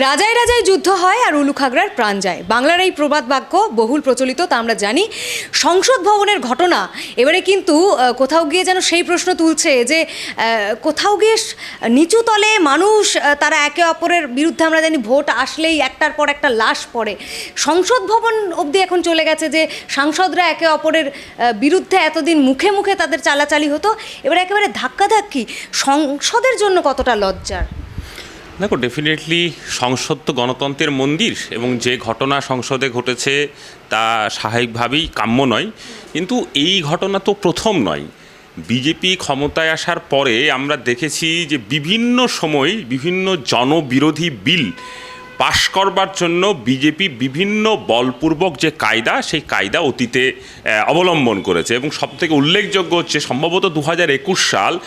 রাজায় রাজায় যুদ্ধ হয় আর উলুখাগড়ার প্রাণ যায়। বাংলার এই প্রবাদ বাক্য বহুল প্রচলিত, তা আমরা জানি। সংসদ ভবনের ঘটনা, এবারে কিন্তু কোথাও গিয়ে যেন সেই প্রশ্ন তুলছে যে কোথাও গিয়ে নিচু তলে মানুষ তারা একে অপরের বিরুদ্ধে আমরা জানি ভোট আসলেই একটার পর একটা লাশ পড়ে। সংসদ ভবন অবধি এখন চলে গেছে যে, সাংসদরা একে অপরের বিরুদ্ধে এতদিন মুখে মুখে তাদের চালাচালি হতো। এবারে একেবারে ধাক্কাধাক্কি। সংসদের জন্য কতটা লজ্জার? দেখো ডেফিনেটলি সংসদ তো গণতন্ত্রের মন্দির এবং যে ঘটনা সংসদে ঘটেছে তা স্বাভাবিকভাবেই কাম্য নয়। কিন্তু এই ঘটনা তো প্রথম নয়। বিজেপি ক্ষমতায় আসার পরে আমরা দেখেছি যে বিভিন্ন সময় বিভিন্ন জনবিরোধী বিল পাশ করবার জন্য বিজেপি বিভিন্ন বলপূর্বক যে কায়দা সেই কায়দা অতীতে অবলম্বন করেছে এবং সবথেকে উল্লেখযোগ্য হচ্ছে সম্ভবত দু হাজার একুশ সাল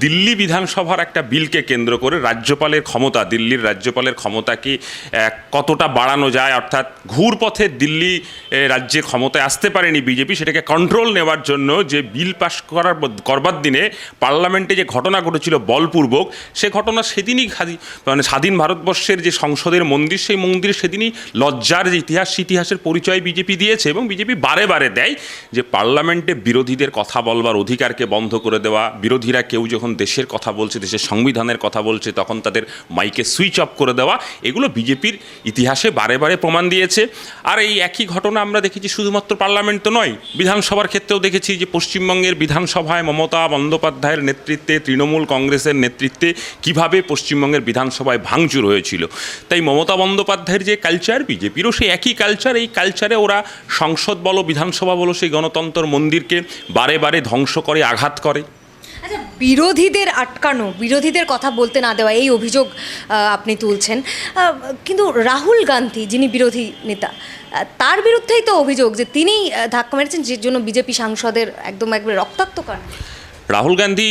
দিল্লি বিধানসভার একটা বিলকে কেন্দ্র করে রাজ্যপালের ক্ষমতা দিল্লির রাজ্যপালের ক্ষমতাকে আহ, কতটা বাড়ানো যায়? অর্থাৎ ঘুরপথে দিল্লি রাজ্যে ক্ষমতায় আসতে পারেনি বিজেপি সেটাকে কন্ট্রোল নেওয়ার জন্য যে বিল পাশ করার করবার দিনে পার্লামেন্টে যে ঘটনা ঘটেছিল বলপূর্বক সে ঘটনা সেদিনই মানে স্বাধীন ভারতবর্ষের যে সংসদের মন্দির, সেই মন্দির সেদিনই লজ্জার ইতিহাস ইতিহাসের পরিচয় বিজেপি দিয়েছে এবং বিজেপি বারে বারে দেয় যে পার্লামেন্টে বিরোধীদের কথা বলবার অধিকারকে বন্ধ করে দেওয়া, বিরোধীরা কেউ যখন দেশের কথা বলছে, দেশের সংবিধানের কথা বলছে, তখন তাদের মাইকে সুইচ অফ করে দেওয়া, এগুলো বিজেপির ইতিহাসে বারে বারে প্রমাণ দিয়েছে। আর এই একই ঘটনা আমরা দেখেছি শুধুমাত্র পার্লামেন্ট তো নয়, বিধানসভার ক্ষেত্রেও দেখেছি যে পশ্চিমবঙ্গের বিধানসভায় মমতা বন্দ্যোপাধ্যায়ের নেতৃত্বে, তৃণমূল কংগ্রেসের নেতৃত্বে কীভাবে পশ্চিমবঙ্গের বিধানসভায় ভাঙচুর হয়েছিল। তাই মমতা বন্দ্যোপাধ্যায়ের যে কালচার বিজেপিরও সেই একই কালচার এই কালচারে ওরা সংসদ বলো, বিধানসভা বলো, সেই গণতন্ত্র মন্দিরকে বারে বারে ধ্বংস করে, আঘাত করে। আচ্ছা বিরোধীদের আটকানো, বিরোধীদের কথা বলতে না দেওয়া, এই অভিযোগ আপনি তুলছেন। কিন্তু রাহুল গান্ধী, যিনি বিরোধী নেতা তার বিরুদ্ধেই তো অভিযোগ যে তিনি ধাক্কা মেরেছেন, যে জন্য বিজেপি সাংসদের একদম একবারে রক্তাক্ত কাণ্ড। রাহুল গান্ধী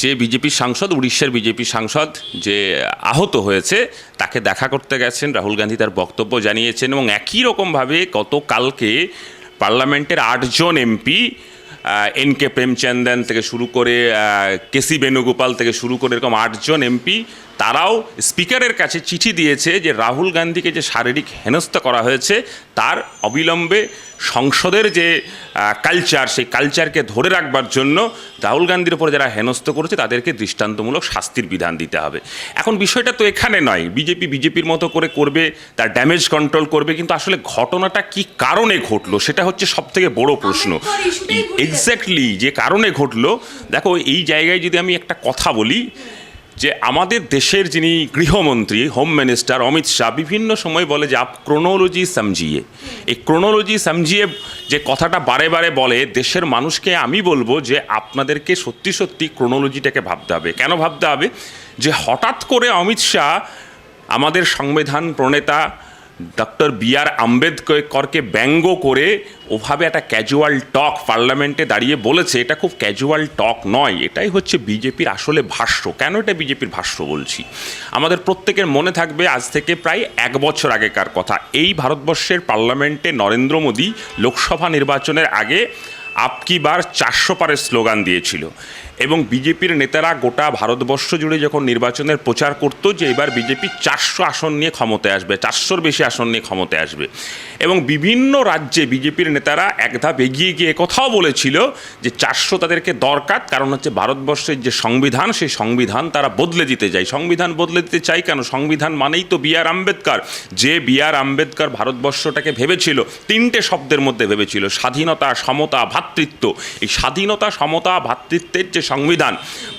যে বিজেপি সাংসদ, উড়িষ্যার বিজেপি সাংসদ, যে আহত হয়েছে, তাকে দেখা করতে গেছেন। রাহুল গান্ধী তার বক্তব্য জানিয়েছেন এবং একই রকমভাবে গতকালকে পার্লামেন্টের আটজন এমপি এন কে প্রেমচন্দন থেকে শুরু করে কেসি বেণুগোপাল থেকে শুরু করে এরকম আটজন এমপি তারাও স্পিকারের কাছে চিঠি দিয়েছে যে রাহুল গান্ধীকে যে শারীরিক হেনস্থা করা হয়েছে তার অবিলম্বে সংসদের যে কালচার সেই কালচারকে ধরে রাখবার জন্য রাহুল গান্ধীর উপরে যারা হেনস্থ করেছে তাদেরকে দৃষ্টান্তমূলক শাস্তির বিধান দিতে হবে এখন বিষয়টা তো এখানে নয় বিজেপি বিজেপির মতো করে করবে তার ড্যামেজ কন্ট্রোল করবে কিন্তু আসলে ঘটনাটা কি কারণে ঘটলো সেটা হচ্ছে সব থেকে বড় প্রশ্ন। এক্স্যাক্টলি যে কারণে ঘটলো দেখো এই জায়গায় যদি আমি একটা কথা বলি যে আমাদের দেশের যিনি গৃহমন্ত্রী হোম মিনিস্টার অমিত শাহ বিভিন্ন সময় বলে যে, আপ ক্রোনোলজি সমঝিয়ে এই ক্রোনোলজি সমঝিয়ে যে কথাটা বারে বারে বলে, দেশের মানুষকে আমি বলব যে, আপনাদেরকে সত্যি সত্যি ক্রোনোলজিটাকে ভাবতে হবে। কেন ভাবতে হবে? যে হঠাৎ করে অমিত শাহ আমাদের সংবিধান প্রণেতা ডক্টর বি আর আম্বেদকরকে ব্যঙ্গ করে ওভাবে একটা ক্যাজুয়াল টক পার্লামেন্টে দাঁড়িয়ে বলেছে, এটা খুব ক্যাজুয়াল টক নয়, এটাই হচ্ছে বিজেপির আসলে ভাষ্য। কেন এটা বিজেপির ভাষ্য বলছি? আমাদের প্রত্যেকের মনে থাকবে আজ থেকে প্রায় এক বছর আগেকার কথা। এই ভারতবর্ষের পার্লামেন্টে নরেন্দ্র মোদী লোকসভা নির্বাচনের আগে আপকি বার চারশো পারের স্লোগান দিয়েছিল। এবং বিজেপির নেতারা গোটা ভারতবর্ষ জুড়ে যখন নির্বাচনের প্রচার করতো যে এবার বিজেপি চারশো আসন নিয়ে ক্ষমতায় আসবে, চারশোর বেশি আসন নিয়ে ক্ষমতায় আসবে। এবং বিভিন্ন রাজ্যে বিজেপির নেতারা এক ধাপ এগিয়ে গিয়ে কথাও বলেছিল যে চারশো তাদেরকে দরকার, কারণ হচ্ছে ভারতবর্ষের যে সংবিধান, সেই সংবিধান তারা বদলে দিতে চায়। সংবিধান বদলে দিতে চাই কেন? সংবিধান মানেই তো বি আর আম্বেদকর। যে বি আর আম্বেদকর ভারতবর্ষটাকে ভেবেছিল, তিনটে শব্দের মধ্যে ভেবেছিল, স্বাধীনতা, সমতা ভ্রাতৃত্ব এই স্বাধীনতা, সমতা ভ্রাতৃত্বের যে সংবিধান।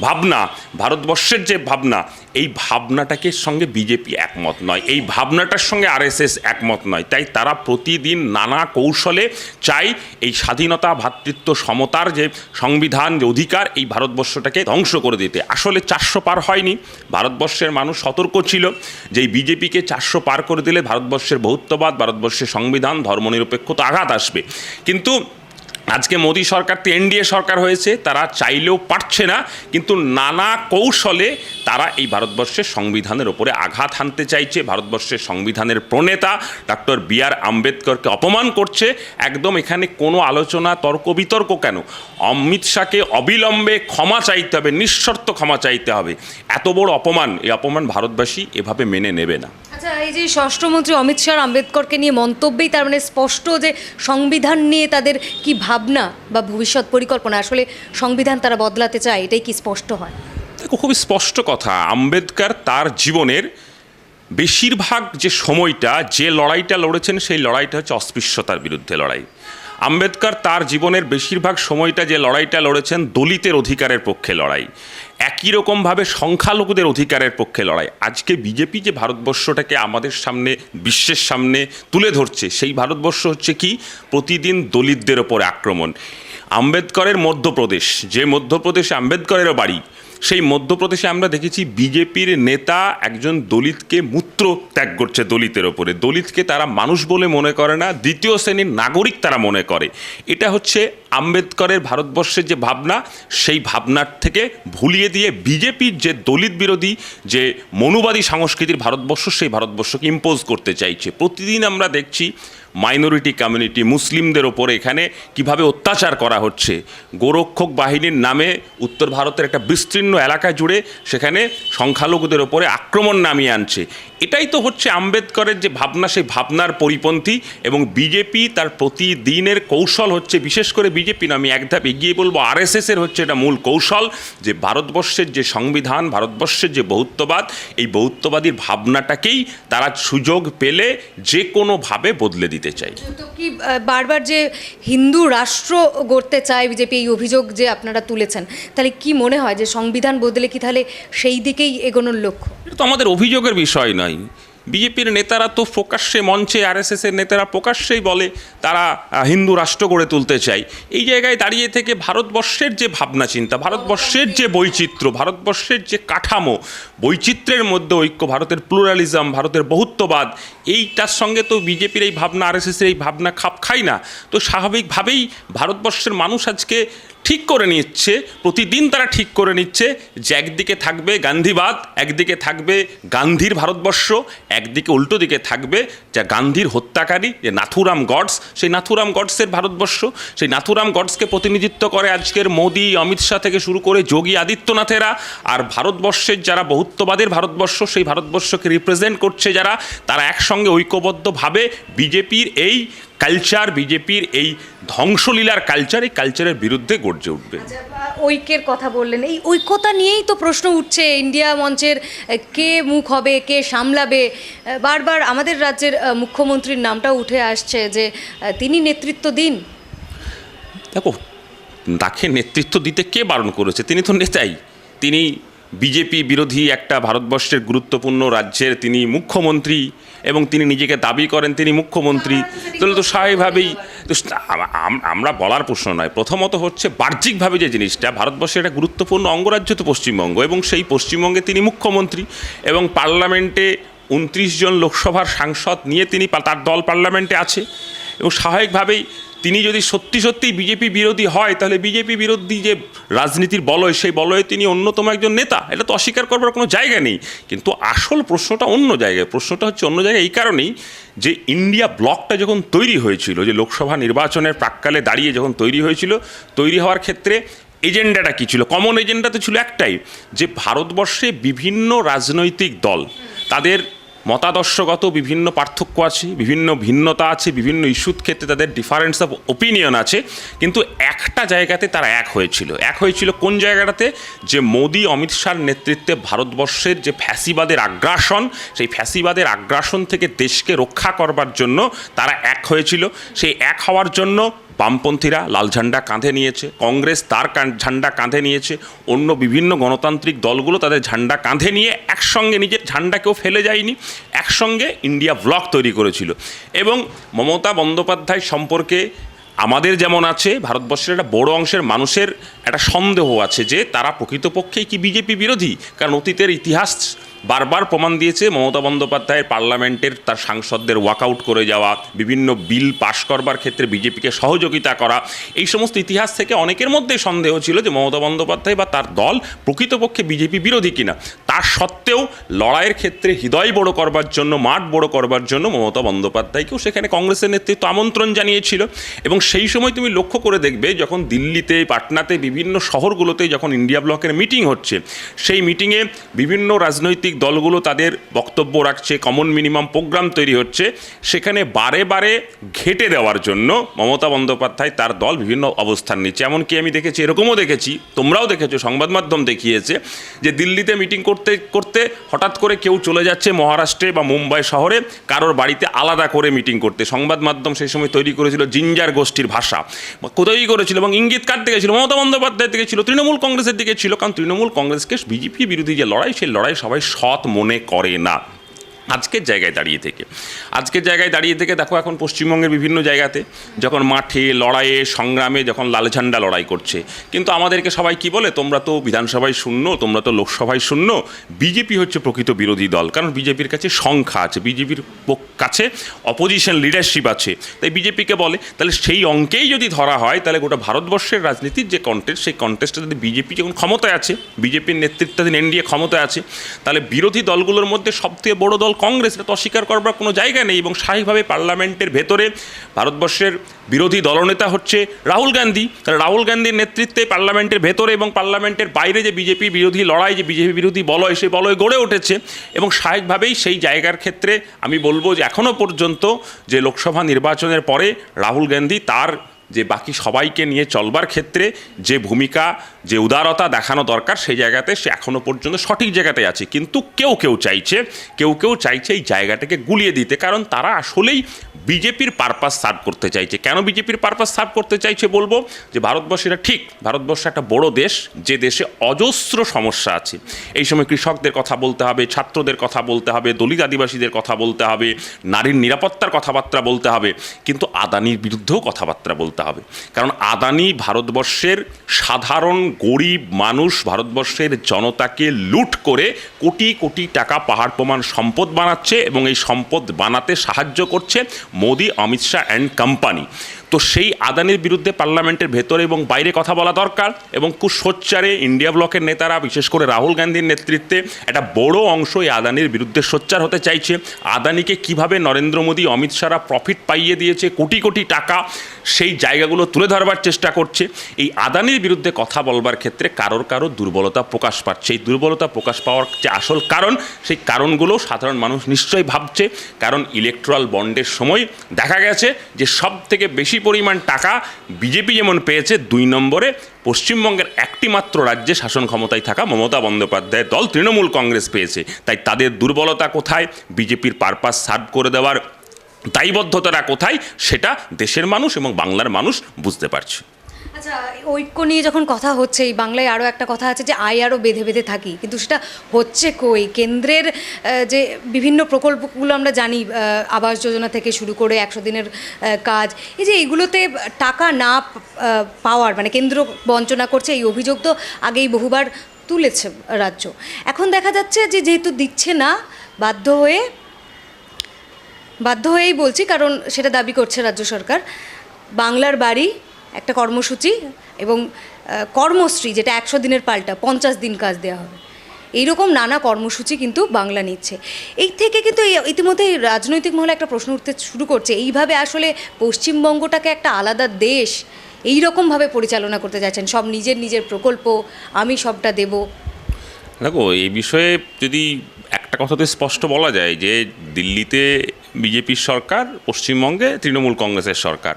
ভাবনা, ভারতবর্ষের যে ভাবনা, এই ভাবনাটাকে সঙ্গে বিজেপি একমত নয়। এই ভাবনাটার সঙ্গে আরএসএস একমত নয়। তাই তারা প্রতিদিন নানা কৌশলে চাই এই স্বাধীনতা ভ্রাতৃত্ব সমতার যে সংবিধান, যে অধিকার, এই ভারতবর্ষটাকে ধ্বংস করে দিতে। আসলে চারশো পার হয়নি। ভারতবর্ষের মানুষ সতর্ক ছিল যে এই বিজেপিকে চারশো পার করে দিলে ভারতবর্ষের বহুত্ববাদ, ভারতবর্ষের সংবিধান, ধর্মনিরপেক্ষতা আঘাত আসবে। কিন্তু আজকে মোদী সরকার তো এনডিএ সরকার হয়েছে, তারা চাইলেও পারছে না, কিন্তু নানা কৌশলে তারা এই ভারতবর্ষের সংবিধানের ওপরে আঘাত হানতে চাইছে। ভারতবর্ষের সংবিধানের প্রণেতা ডক্টর বি আর আম্বেদকরকে অপমান করছে। একদম এখানে কোনো আলোচনা, তর্ক, বিতর্ক কেন? অমিত শাহকে অবিলম্বে ক্ষমা চাইতে হবে, নিঃশর্ত ক্ষমা চাইতে হবে। এত বড় অপমান, এই অপমান ভারতবাসী এভাবে মেনে নেবে না। এই যে ষষ্ঠমন্ত্রী অমিত শাহ আম্বেদকরকে নিয়ে মন্তব্যেই তার মানে স্পষ্ট যে সংবিধান নিয়ে তাদের কি ভাবনা বা ভবিষ্যৎ পরিকল্পনা, আসলে সংবিধান তারা বদলাতে চায়, এটাই কি স্পষ্ট হয়? দেখো, খুবই স্পষ্ট কথা। আম্বেদকর তার জীবনের বেশিরভাগ যে সময়টা, যে লড়াইটা লড়েছেন, সেই লড়াইটা হচ্ছে অস্পৃশ্যতার বিরুদ্ধে লড়াই। আম্বেদকর তার জীবনের বেশিরভাগ সময়টা যে লড়াইটা লড়েছেন, দলিতের অধিকারের পক্ষে লড়াই। একই রকমভাবে সংখ্যালঘুদের অধিকারের পক্ষে লড়াই। আজকে বিজেপি যে ভারতবর্ষটাকে আমাদের সামনে, বিশ্বের সামনে তুলে ধরছে, সেই ভারতবর্ষ হচ্ছে কি? প্রতিদিন দলিতদের ওপর আক্রমণ। আম্বেদকরের মধ্যপ্রদেশ, যে মধ্যপ্রদেশে আম্বেদকরেরও বাড়ি সেই মধ্যপ্রদেশে আমরা দেখেছি বিজেপির নেতা একজন দলিতকে মূত্র ত্যাগ করছে দলিতের ওপরে। দলিতকে তারা মানুষ বলে মনে করে না, দ্বিতীয় শ্রেণির নাগরিক তারা মনে করে। এটা হচ্ছে আম্বেদকরের ভারতবর্ষের যে ভাবনা, সেই ভাবনার থেকে ভুলিয়ে দিয়ে বিজেপির যে দলিত বিরোধী, যে মনুবাদী সংস্কৃতির ভারতবর্ষ, সেই ভারতবর্ষকে ইম্পোজ করতে চাইছে। প্রতিদিন আমরা দেখছি মাইনরিটি কমিউনিটি মুসলিমদের ওপরে এখানে কীভাবে অত্যাচার করা হচ্ছে। গোরক্ষক বাহিনীর নামে উত্তর ভারতের একটা বিস্তীর্ণ এলাকা জুড়ে সেখানে সংখ্যালঘুদের ওপরে আক্রমণ নামিয়ে আনছে। এটাই তো হচ্ছে আম্বেদকরের যে ভাবনা সেই ভাবনার পরিপন্থী এবং বিজেপি তার প্রতিদিনের কৌশল হচ্ছে বিশেষ করে বিজেপি না আমি এক ধাপ এগিয়ে বলব আরএসএস এর হচ্ছে এটা মূল কৌশল যে ভারতবর্ষের যে সংবিধান ভারতবর্ষের যে বহুত্ববাদ এই বহুত্ববাদীর ভাবনাটাকেই তারা সুযোগ পেলে যে কোনোভাবে বদলে দিতে চাই। কি বারবার যে হিন্দু রাষ্ট্র গড়তে চায় বিজেপি এই অভিযোগ যে আপনারা তুলেছেন তাহলে কি মনে হয় যে সংবিধান বদলে কি তাহলে সেই দিকেই এগোনোর লক্ষ্য? এটা তো আমাদের অভিযোগের বিষয় নয়। বিজেপির নেতারা তো প্রকাশ্যে মঞ্চে আরএসএস এর নেতারা প্রকাশ্যেই বলে তারা হিন্দু রাষ্ট্র গড়ে তুলতে চায়। এই জায়গায় দাঁড়িয়ে থেকে ভারতবর্ষের যে ভাবনা চিন্তা, ভারতবর্ষের যে বৈচিত্র্য, ভারতবর্ষের যে কাঠামো, বৈচিত্র্যের মধ্যে ঐক্য, ভারতের প্লুরালিজম, ভারতের বহুত্ববাদ, এইটার সঙ্গে তো বিজেপির এই ভাবনা আরএসএসের এই ভাবনা খাপ খায় না। তো স্বাভাবিকভাবেই ভারতবর্ষের মানুষ আজকে ঠিক করে নিচ্ছে, প্রতিদিন তারা ঠিক করে নিচ্ছে যে একদিকে থাকবে গান্ধীবাদ, একদিকে থাকবে গান্ধীর ভারতবর্ষ, একদিকে উল্টো দিকে থাকবে যা গান্ধীর হত্যাকারী যে নাথুরাম গডস। সেই নাথুরাম গডসের ভারতবর্ষ, সেই নাথুরাম গডসকে প্রতিনিধিত্ব করে আজকের মোদি, অমিত শাহ থেকে শুরু করে যোগী আদিত্যনাথেরা। আর ভারতবর্ষের যারা বহুত্ববাদের ভারতবর্ষ, সেই ভারতবর্ষকে রিপ্রেজেন্ট করছে যারা, তারা একসঙ্গে ঐক্যবদ্ধভাবে বিজেপির এই কালচার বিজেপির এই ধ্বংসলীলার কালচার এই কালচারের বিরুদ্ধে গর্জে উঠবে। আচ্ছা, ঐক্যের কথা বললেন। এই ঐক্যতা নিয়েই তো প্রশ্ন উঠছে ইন্ডিয়া মঞ্চের কে মুখ হবে কে সামলাবে। বারবার আমাদের রাজ্যের মুখ্যমন্ত্রীর নামটাও উঠে আসছে যে তিনি নেতৃত্ব দিন। দেখো তাকে নেতৃত্ব দিতে কে বারণ করেছে? তিনি তো নেতাই। তিনি বিজেপি বিরোধী একটা ভারতবর্ষের গুরুত্বপূর্ণ রাজ্যের তিনি মুখ্যমন্ত্রী। এবং তিনি নিজেকে দাবি করেন, তিনি মুখ্যমন্ত্রী। তাহলে তো স্বাভাবিকভাবেই, তো আম- আম- আমরা বলার প্রশ্ন নয়। প্রথমত হচ্ছে বাহ্যিকভাবে যে জিনিসটা, ভারতবর্ষের একটা গুরুত্বপূর্ণ অঙ্গরাজ্য তো পশ্চিমবঙ্গ এবং সেই পশ্চিমবঙ্গে তিনি মুখ্যমন্ত্রী এবং পার্লামেন্টে উনত্রিশ জন লোকসভার সাংসদ নিয়ে তিনি তার দল পার্লামেন্টে আছে। এবং স্বাভাবিকভাবেই তিনি যদি সত্যি সত্যি বিজেপি বিরোধী হয়, তাহলে বিজেপি বিরোধী যে রাজনীতির বলয়, সেই বলয়ে তিনি অন্যতম একজন নেতা। এটা তো অস্বীকার করবার কোনো জায়গা নেই। কিন্তু আসল প্রশ্নটা অন্য জায়গায়, প্রশ্নটা হচ্ছে অন্য জায়গায় এই কারণেই যে ইন্ডিয়া ব্লকটা যখন তৈরি হয়েছিল, যে লোকসভা নির্বাচনের প্রাককালে দাঁড়িয়ে যখন তৈরি হয়েছিল, তৈরি হওয়ার ক্ষেত্রে এজেন্ডাটা কী ছিল? কমন এজেন্ডা তো ছিল একটাই, যে ভারতবর্ষে বিভিন্ন রাজনৈতিক দল, তাদের মতাদর্শগত বিভিন্ন পার্থক্য আছে, বিভিন্ন ভিন্নতা আছে, বিভিন্ন ইস্যুর ক্ষেত্রে তাদের ডিফারেন্স অফ ওপিনিয়ন আছে, কিন্তু একটা জায়গাতে তারা এক হয়েছিল। এক হয়েছিল কোন জায়গাটাতে? যে মোদি, অমিত শাহর নেতৃত্বে ভারতবর্ষের যে ফ্যাসিবাদের আগ্রাসন, সেই ফ্যাসিবাদের আগ্রাসন থেকে দেশকে রক্ষা করবার জন্য তারা এক হয়েছিল। সেই এক হওয়ার জন্য বামপন্থীরা লাল ঝান্ডা কাঁধে নিয়েছে, কংগ্রেস তার ঝান্ডা কাঁধে নিয়েছে, অন্য বিভিন্ন গণতান্ত্রিক দলগুলো তাদের ঝান্ডা কাঁধে নিয়ে একসঙ্গে নিজের ঝান্ডাকেও ফেলে যায়নি, একসঙ্গে ইন্ডিয়া ব্লক তৈরি করেছিল। এবং মমতা বন্দ্যোপাধ্যায় সম্পর্কে আমাদের যেমন আছে, ভারতবর্ষের একটা বড় অংশের মানুষের একটা সন্দেহ আছে যে তারা প্রকৃতপক্ষেই কি বিজেপি বিরোধী? কারণ অতীতের ইতিহাস বারবার প্রমাণ দিয়েছে মমতা বন্দ্যোপাধ্যায়ের পার্লামেন্টের তার সাংসদদের ওয়াকআউট করে যাওয়া, বিভিন্ন বিল পাশ করবার ক্ষেত্রে বিজেপিকে সহযোগিতা করা। এই সমস্ত ইতিহাস থেকে অনেকের মধ্যে সন্দেহ ছিল যে মমতা বন্দ্যোপাধ্যায় বা তার দল প্রকৃতপক্ষে বিজেপি বিরোধী কিনা। তার সত্ত্বেও লড়াইয়ের ক্ষেত্রে হৃদয় বড় করবার জন্য, মাঠ বড় করবার জন্য মমতা বন্দ্যোপাধ্যায়কেও সেখানে কংগ্রেসের নেতৃত্ব আমন্ত্রণ জানিয়েছিল। এবং সেই সময় তুমি লক্ষ্য করে দেখবে যখন দিল্লিতে, পাটনাতে, বিভিন্ন শহরগুলোতে যখন ইন্ডিয়া ব্লকের মিটিং হচ্ছে, সেই মিটিংয়ে বিভিন্ন রাজনৈতিক দলগুলো তাদের বক্তব্য রাখছে কমন মিনিমাম প্রোগ্রাম তৈরি হচ্ছে, সেখানে বারে বারে ঘেটে দেওয়ার জন্য মমতা বন্দ্যোপাধ্যায় তার দল বিভিন্ন অবস্থান নিচ্ছে। এমনকি আমি দেখেছি, এরকমও দেখেছি, তোমরাও দেখেছ, সংবাদ মাধ্যম দেখিয়েছে যে দিল্লিতে মিটিং করতে করতে হঠাৎ করে কেউ চলে যাচ্ছে মহারাষ্ট্রে বা মুম্বাই শহরে, কারোর বাড়িতে আলাদা করে মিটিং করতে। সংবাদ মাধ্যম সেই সময় তৈরি করেছিল জিঞ্জার গোষ্ঠীর ভাষা। তৈরি করেছিল এবং ইঙ্গিত কার দিকে ছিল? মমতা বন্দ্যোপাধ্যায়ের দিকে ছিল, তৃণমূল কংগ্রেসের দিকে ছিল, কারণ তৃণমূল কংগ্রেসকে বিজেপি বিরোধী যে লড়াই, সেই লড়াই সবাই সৎ মনে করে না। আজকের জায়গায় দাঁড়িয়ে থেকে। আজকের জায়গায় দাঁড়িয়ে থেকে দেখো এখন পশ্চিমবঙ্গের বিভিন্ন জায়গাতে যখন মাঠে, লড়াইয়ে, সংগ্রামে যখন লাল ঝান্ডা লড়াই করছে, কিন্তু আমাদেরকে সবাই কি বলে? তোমরা তো বিধানসভায় শূন্য, তোমরা তো লোকসভায় শূন্য। বিজেপি হচ্ছে প্রকৃত বিরোধী দল, কারণ বিজেপির কাছে সংখ্যা আছে, বিজেপির কাছে অপোজিশন লিডারশিপ আছে। তাই বিজেপিকে বলে, তাহলে সেই অঙ্কেই যদি ধরা হয়, তাহলে গোটা ভারতবর্ষের রাজনীতির যে কন্টেস্ট সেই কন্টেস্টে যদি বিজেপি যখন ক্ষমতায় আছে, বিজেপির নেতৃত্বাধীন এনডিএ ক্ষমতায় আছে, তাহলে বিরোধী দলগুলোর মধ্যে সবথেকে বড় দল কংগ্রেস এটা তো অস্বীকার করবার কোনো জায়গা নেই এবং স্বাভাবিকভাবে পার্লামেন্টের ভেতরে ভারতবর্ষের বিরোধী দলনেতা হচ্ছে রাহুল গান্ধী। তাহলে রাহুল গান্ধীর নেতৃত্বে পার্লামেন্টের ভেতরে এবং পার্লামেন্টের বাইরে যে বিজেপি বিরোধী লড়াই, যে বিজেপি বিরোধী বলয়, সেই বলয় গড়ে উঠেছে এবং স্বাভাবিকভাবেই সেই জায়গার ক্ষেত্রে আমি বলব যে এখনও পর্যন্ত যে লোকসভা নির্বাচনের পরে রাহুল গান্ধী তার যে বাকি সবাইকে নিয়ে চলবার ক্ষেত্রে যে ভূমিকা, যে উদারতা দেখানো দরকার, সেই জায়গাতে সে এখনও পর্যন্ত সঠিক জায়গাতে আছে। কিন্তু কেউ কেউ চাইছে, কেউ কেউ চাইছে এই জায়গাটাকে গুলিয়ে দিতে, কারণ তারা আসলেই বিজেপির পারপাস সার্ভ করতে চাইছে। কেন বিজেপির পারপাস সার্ভ করতে চাইছে বলব? যে ভারতবর্ষেরা ঠিক, ভারতবর্ষ একটা বড় দেশ, যে দেশে অজস্র সমস্যা আছে। এই সময় কৃষকদের কথা বলতে হবে, ছাত্রদের কথা বলতে হবে, দলিত আদিবাসীদের কথা বলতে হবে, নারীর নিরাপত্তার কথাবার্তা বলতে হবে। কিন্তু আদানির বিরুদ্ধেও কথাবার্তা বলতে হবে। কারণ আদানি ভারতবর্ষের সাধারণ গরিব মানুষ ভারতবর্ষের জনতাকে লুট করে কোটি কোটি টাকা পাহাড় প্রমাণ সম্পদ বানাচ্ছে এবং এই সম্পদ বানাতে সাহায্য করছে মোদি, অমিত শাহ অ্যান্ড কোম্পানি তো সেই আদানির বিরুদ্ধে পার্লামেন্টের ভেতরে এবং বাইরে কথা বলা দরকার এবং খুব সোচ্চারে ইন্ডিয়া ব্লকের নেতারা, বিশেষ করে রাহুল গান্ধীর নেতৃত্বে একটা বড় অংশ এই আদানির বিরুদ্ধে সোচ্চার হতে চাইছে। আদানিকে কীভাবে নরেন্দ্র মোদী, অমিত শাহরা প্রফিট পাইয়ে দিয়েছে, কোটি কোটি টাকা সেই জায়গাগুলো তুলে ধরবার চেষ্টা করছে। এই আদানির বিরুদ্ধে কথা বলবার ক্ষেত্রে কারোর কারও দুর্বলতা প্রকাশ পাচ্ছে। এই দুর্বলতা প্রকাশ পাওয়ার যে আসল কারণ, সেই কারণগুলো সাধারণ মানুষ নিশ্চয়ই ভাবছে। কারণ ইলেকট্রাল বন্ডের সময় দেখা গেছে যে সব থেকে বেশি পরিমাণ টাকা বিজেপি যেমন পেয়েছে দুই নম্বরে, পশ্চিমবঙ্গের একটি মাত্র রাজ্যে শাসন ক্ষমতায় থাকা মমতা বন্দ্যোপাধ্যায়ের দল তৃণমূল কংগ্রেস পেয়েছে। তাই তাদের দুর্বলতা কোথায়? বিজেপির পারপাস সার্ভ করে দেওয়ার দায়বদ্ধতাটা কোথায় সেটা দেশের মানুষ এবং বাংলার মানুষ বুঝতে পারছে। আচ্ছা ঐক্য নিয়ে যখন কথা হচ্ছে, এই বাংলায় আরও একটা কথা আছে যে, আয় আরও বেঁধে বেঁধে থাকি। কিন্তু সেটা হচ্ছে কই? কেন্দ্রের যে বিভিন্ন প্রকল্পগুলো আমরা জানি আবাস যোজনা থেকে শুরু করে একশো দিনের কাজ, এই যে এইগুলোতে টাকা না পাওয়ার মানে কেন্দ্র বঞ্চনা করছে, এই অভিযোগ তো আগেই বহুবার তুলেছে রাজ্য। এখন দেখা যাচ্ছে যে যেহেতু দিচ্ছে না, বাধ্য হয়ে বাধ্য হয়েই বলছি, কারণ সেটা দাবি করছে রাজ্য সরকার। বাংলার বাড়ি, একটা কর্মসূচি এবং কর্মশ্রী যেটা একশো দিনের পাল্টা, পঞ্চাশ দিন কাজ দেওয়া হবে। এইরকম নানা কর্মসূচি কিন্তু বাংলা নিচ্ছে। এই থেকে কিন্তু ইতিমধ্যে রাজনৈতিক মহলে একটা প্রশ্ন উঠতে শুরু করছে, এইভাবে আসলে পশ্চিমবঙ্গটাকে একটা আলাদা দেশ এই রকমভাবে পরিচালনা করতে যাচ্ছেন, সব নিজের নিজের প্রকল্প, আমি সবটা দেব। দেখো, এই বিষয়ে যদি একটা কথা তো স্পষ্ট বলা যায় যে দিল্লিতে বিজেপির সরকার পশ্চিমবঙ্গে তৃণমূল কংগ্রেসের সরকার।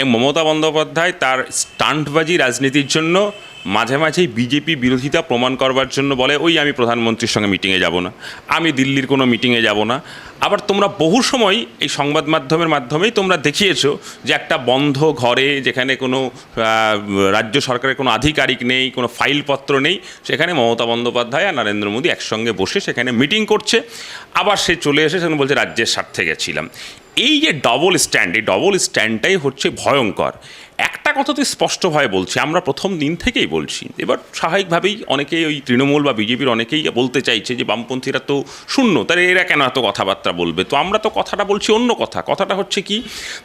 এ মমতা বন্দ্যোপাধ্যায় তার স্টান্টবাজি রাজনীতির জন্য মাঝে মাঝেই বিজেপি বিরোধিতা প্রমাণ করবার জন্য বলে, ওই আমি প্রধানমন্ত্রীর সঙ্গে মিটিংয়ে যাব না। আমি দিল্লির কোনো মিটিংয়ে যাব না। আবার তোমরা বহু সময় এই সংবাদ মাধ্যমের মাধ্যমেই তোমরা দেখিয়েছো যে একটা বন্ধ ঘরে যেখানে কোনো রাজ্য সরকারের কোনো আধিকারিক নেই, কোনো ফাইলপত্র নেই, সেখানে মমতা বন্দ্যোপাধ্যায় আর নরেন্দ্র মোদী একসঙ্গে বসে সেখানে মিটিং করছে। আবার সে চলে এসে সেখানে বলছে, রাজ্যের স্বার্থে গেছিলাম। এই যে ডবল স্ট্যান্ড এই ডবল স্ট্যান্ডটাই হচ্ছে ভয়ঙ্কর। একটা কথা তো স্পষ্টভাবে বলছি, আমরা প্রথম দিন থেকেই বলছি। এবার স্বাভাবিকভাবেই অনেকেই ওই তৃণমূল বা বিজেপির অনেকেই বলতে চাইছে যে বামপন্থীরা তো শূন্য, তাহলে এরা কেন এত কথাবার্তা বলবে? তো আমরা তো কথাটা বলছি অন্য কথা, কথাটা হচ্ছে কি,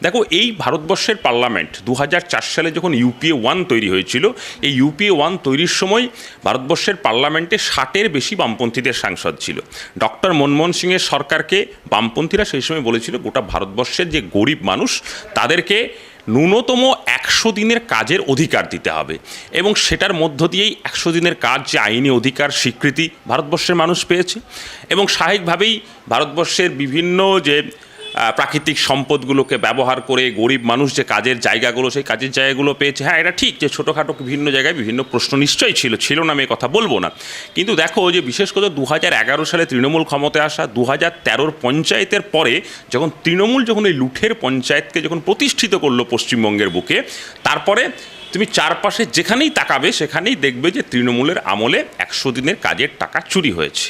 দেখো এই ভারতবর্ষের পার্লামেন্ট দু হাজার চার সালে যখন ইউপিএ ওয়ান তৈরি হয়েছিল, এই ইউপিএ ওয়ান তৈরির সময় ভারতবর্ষের পার্লামেন্টে ষাটের বেশি বামপন্থীদের সাংসদ ছিল। ডক্টর মনমোহন সিংয়ের সরকারকে বামপন্থীরা সেই সময় বলেছিল গোটা ভারতবর্ষের যে গরিব মানুষ, তাদেরকে ন্যূনতম একশো দিনের কাজের অধিকার দিতে হবে এবং সেটার মধ্য দিয়েই একশো দিনের কাজ যে আইনি অধিকার, স্বীকৃতি ভারতবর্ষের মানুষ পেয়েছে এবং স্বাভাবিকভাবেই ভারতবর্ষের বিভিন্ন যে প্রাকৃতিক সম্পদগুলোকে ব্যবহার করে গরিব মানুষ যে কাজের জায়গাগুলো, সেই কাজের জায়গাগুলো পেয়েছে। হ্যাঁ এটা ঠিক যে ছোটোখাটো বিভিন্ন জায়গায় বিভিন্ন প্রশ্ন নিশ্চয়ই ছিল ছিল না আমি কথা বলব না। কিন্তু দেখো যে বিশেষ করে দু হাজার এগারো সালে তৃণমূল ক্ষমতায় আসা দু হাজার পঞ্চায়েতের পরে যখন তৃণমূল যখন এই লুঠের পঞ্চায়েতকে যখন প্রতিষ্ঠিত করল পশ্চিমবঙ্গের বুকে, তারপরে তুমি চারপাশে যেখানেই তাকাবে, সেখানেই দেখবে যে তৃণমূলের আমলে একশো দিনের কাজের টাকা চুরি হয়েছে।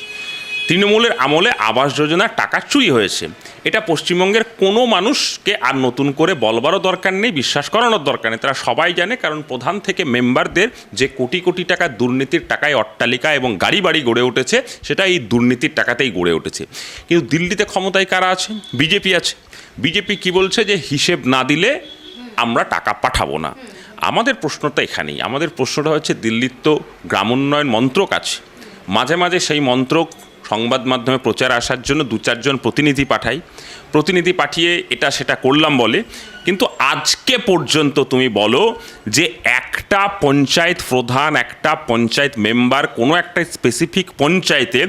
তৃণমূলের আমলে আবাস যোজনার টাকা চুরি হয়েছে। এটা পশ্চিমবঙ্গের কোনো মানুষকে আর নতুন করে বলবারও দরকার নেই, বিশ্বাস করানোর দরকার নেই। তারা সবাই জানে, কারণ প্রধান থেকে মেম্বারদের যে কোটি কোটি টাকা দুর্নীতির টাকায় অট্টালিকা এবং গাড়ি বাড়ি গড়ে উঠেছে, সেটা এই দুর্নীতির টাকাতেই গড়ে উঠেছে। কিন্তু দিল্লিতে ক্ষমতায় কারা আছে? বিজেপি আছে। বিজেপি কি বলছে যে, হিসেব না দিলে আমরা টাকা পাঠাবো না আমাদের প্রশ্নটা এখানেই। আমাদের প্রশ্নটা হচ্ছে, দিল্লির তো গ্রামোন্নয়ন মন্ত্রক আছে। মাঝে মাঝে সেই মন্ত্রক সংবাদ মাধ্যমে প্রচার আসার জন্য দু চারজন প্রতিনিধি পাঠাই। প্রতিনিধি পাঠিয়ে এটা সেটা করলাম বলে, কিন্তু আজকে পর্যন্ত তুমি বলো যে একটা পঞ্চায়েত প্রধান, একটা পঞ্চায়েত মেম্বার, কোনো একটা স্পেসিফিক পঞ্চায়েতে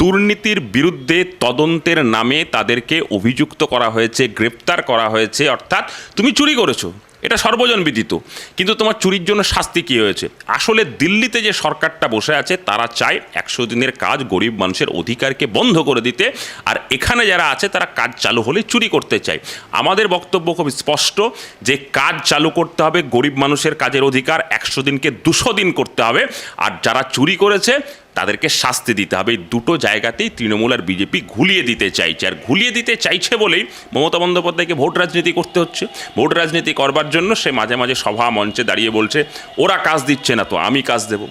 দুর্নীতির বিরুদ্ধে তদন্তের নামে তাদেরকে অভিযুক্ত করা হয়েছে, গ্রেপ্তার করা হয়েছে, অর্থাৎ তুমি চুরি করেছ। এটা সর্বজন বিদিত। কিন্তু তোমার চুরির জন্য শাস্তি কী হয়েছে? আসলে দিল্লিতে যে সরকারটা বসে আছে, তারা চায় একশো দিনের কাজ গরিব মানুষের অধিকারকে বন্ধ করে দিতে, আর এখানে যারা আছে, তারা কাজ চালু হলে চুরি করতে চায়। আমাদের বক্তব্য খুব স্পষ্ট যে কাজ চালু করতে হবে, গরিব মানুষের কাজের অধিকার একশো দিনকে দুশো দিন করতে হবে, আর যারা চুরি করেছে তাদেরকে শাস্তি দিতে হবে। এই দুটো জায়গাতেই তৃণমূল আর বিজেপি ঘুলিয়ে দিতে চাইছে। আর ঘুলিয়ে দিতে চাইছে বলেই মমতা বন্দ্যোপাধ্যায়কে ভোট রাজনীতি করতে হচ্ছে। ভোট রাজনীতি করবার জন্য সে মাঝে মাঝে সভা মঞ্চে দাঁড়িয়ে বলছে, ওরা কাজ দিচ্ছে না তো, আমি কাজ দেব।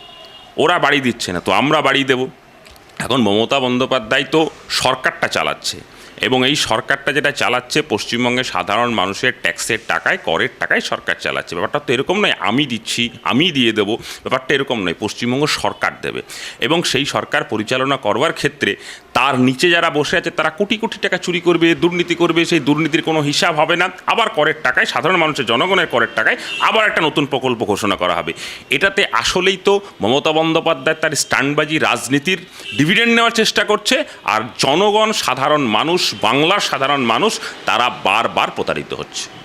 ওরা বাড়ি দিচ্ছে না তো, আমরা বাড়ি দেব। এখন মমতা বন্দ্যোপাধ্যায় তো সরকারটা চালাচ্ছে। এবং এই সরকারটা যেটা চালাচ্ছে পশ্চিমবঙ্গে সাধারণ মানুষের ট্যাক্সের টাকায়, করের টাকায় সরকার চালাচ্ছে। ব্যাপারটা তো এরকম নয়, আমি দিচ্ছি, আমি দিয়ে দেব। ব্যাপারটা এরকম নয়, পশ্চিমবঙ্গ সরকার দেবে। এবং সেই সরকার পরিচালনা করবার ক্ষেত্রে তার নিচে যারা বসে আছে, তারা কোটি কোটি টাকা চুরি করবে, দুর্নীতি করবে, সেই দুর্নীতির কোনো হিসাব হবে না। আবার করের টাকায়, সাধারণ মানুষের জনগণের করের টাকায় আবার একটা নতুন প্রকল্প ঘোষণা করা হবে। এটাতে আসলেই তো মমতা বন্দ্যোপাধ্যায় তার স্ট্যান্ডবাজি রাজনীতির ডিভিডেন্ড নেওয়ার চেষ্টা করছে, আর জনগণ, সাধারণ মানুষ, বাংলার সাধারণ মানুষ, তারা বারবার প্রতারিত হচ্ছে।